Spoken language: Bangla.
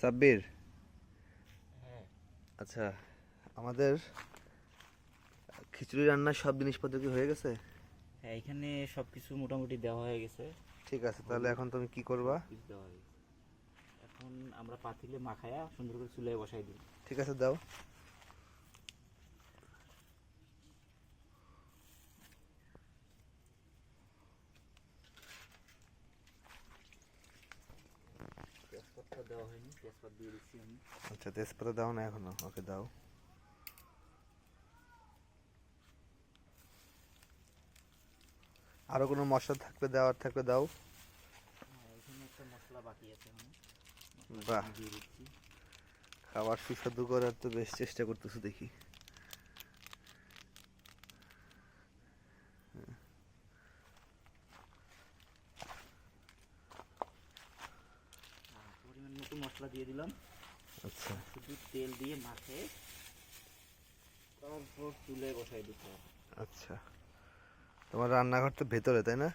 সাব্বির? হ্যাঁ। আচ্ছা আমাদের খিচুড়ি রান্নার সব জিনিসপত্র কি হয়ে গেছে? হ্যাঁ এখানে সব কিছু মোটামুটি দেওয়া হয়ে গেছে। ঠিক আছে তাহলে এখন তুমি কি করবা? কিছু দেওয়া হয়ে গেছে। এখন আমরা পাতিলে মাখায়া সুন্দর করে চুলায় বসাই দিই। ঠিক আছে দাও। আচ্ছা তেজপাতা দাও না এখনও, ওকে দাও। আরও কোনো মশলা থাকলে দেওয়ার থাকলে দাও। মশলা বাকি আছে বাহ। খাবার সুস্বাদু করার তো বেশ চেষ্টা করতেছো দেখি। মশলা দিয়ে দিলাম। আচ্ছা। শুধু তেল দিয়ে মাখে। তারপর চুলায় বসাই দিতে হবে। আচ্ছা। তোমার রান্নাঘর তো ভেতরে তাই না?